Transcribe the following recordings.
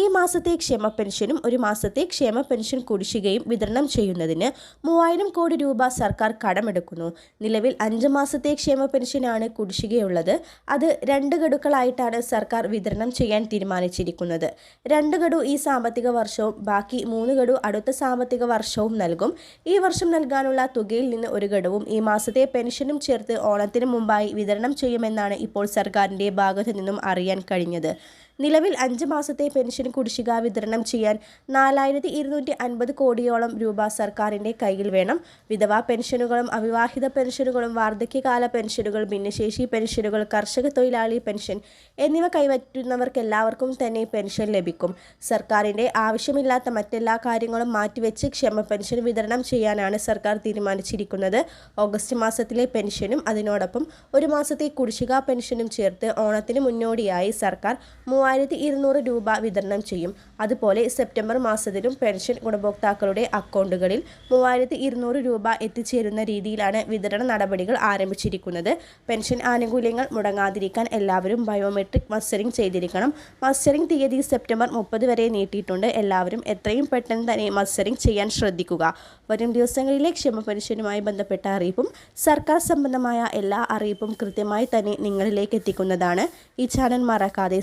ഈ മാസത്തെ ക്ഷേമ പെൻഷനും ഒരു മാസത്തെ ക്ഷേമ പെൻഷൻ കുടിശ്ശികയും വിതരണം ചെയ്യുന്നതിന് മൂവായിരം കോടി രൂപ സർക്കാർ കടമെടുക്കുന്നു. നിലവിൽ അഞ്ച് മാസത്തെ ക്ഷേമ പെൻഷനാണ് കുടിശ്ശികയുള്ളത്. അത് രണ്ട് ഗഡുക്കളായിട്ടാണ് സർക്കാർ വിതരണം ചെയ്യാൻ തീരുമാനിച്ചിരിക്കുന്നത്. രണ്ട് ഗഡു ഈ സാമ്പത്തിക വർഷവും ബാക്കി മൂന്ന് ഗഡു അടുത്ത സാമ്പത്തിക വർഷവും നൽകും. ഈ വർഷം നൽകാനുള്ള തുകയിൽ നിന്ന് ഒരു ഗഡുവും ഈ മാസത്തെ പെൻഷനും ചേർത്ത് ഓണത്തിന് മുമ്പായി വിതരണം ചെയ്യുമെന്നാണ് ഇപ്പോൾ സർക്കാരിന്റെ ഭാഗത്തു നിന്നും അറിയാൻ കഴിഞ്ഞത്. നിലവിൽ അഞ്ച് മാസത്തെ പെൻഷൻ കുടിശ്ശിക വിതരണം ചെയ്യാൻ നാലായിരത്തി ഇരുന്നൂറ്റി അൻപത് കോടിയോളം രൂപ സർക്കാരിന്റെ കയ്യിൽ വേണം. വിധവാ പെൻഷനുകളും അവിവാഹിത പെൻഷനുകളും വാർദ്ധക്യകാല പെൻഷനുകൾ ഭിന്നശേഷി പെൻഷനുകൾ കർഷക തൊഴിലാളി പെൻഷൻ എന്നിവ കൈവറ്റുന്നവർക്കെല്ലാവർക്കും തന്നെ പെൻഷൻ ലഭിക്കും. സർക്കാരിന്റെ ആവശ്യമില്ലാത്ത മറ്റെല്ലാ കാര്യങ്ങളും മാറ്റിവെച്ച് ക്ഷമ പെൻഷൻ വിതരണം ചെയ്യാനാണ് സർക്കാർ തീരുമാനിച്ചിരിക്കുന്നത്. ഓഗസ്റ്റ് മാസത്തിലെ പെൻഷനും അതിനോടൊപ്പം ഒരു മാസത്തെ കുടിശ്ശിക പെൻഷനും ചേർത്ത് ഓണത്തിന് മുന്നോടിയായി സർക്കാർ മൂവായിരത്തി ഇരുന്നൂറ് രൂപ വിതരണം ചെയ്യും. അതുപോലെ സെപ്റ്റംബർ മാസത്തിലും പെൻഷൻ ഗുണഭോക്താക്കളുടെ അക്കൗണ്ടുകളിൽ മൂവായിരത്തി ഇരുന്നൂറ് രൂപ എത്തിച്ചേരുന്ന രീതിയിലാണ് വിതരണ നടപടികൾ ആരംഭിച്ചിരിക്കുന്നത്. പെൻഷൻ ആനുകൂല്യങ്ങൾ മുടങ്ങാതിരിക്കാൻ എല്ലാവരും ബയോമെട്രിക് മസ്റ്ററിംഗ് ചെയ്തിരിക്കണം. മസ്റ്ററിംഗ് തീയതി സെപ്റ്റംബർ മുപ്പത് വരെ നീട്ടിയിട്ടുണ്ട്. എല്ലാവരും എത്രയും പെട്ടെന്ന് തന്നെ മസ്റ്ററിംഗ് ചെയ്യാൻ ശ്രദ്ധിക്കുക. വരും ദിവസങ്ങളിലെ ക്ഷമ പെൻഷനുമായി ബന്ധപ്പെട്ട അറിയിപ്പും സർക്കാർ സംബന്ധമായ എല്ലാ അറിയിപ്പും കൃത്യമായി തന്നെ നിങ്ങളിലേക്ക് എത്തിക്കുന്നതാണ്. ഈ ചാനൽ മറക്കാതെ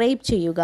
സബ്സ്ക്രൈബ് ചെയ്യുക.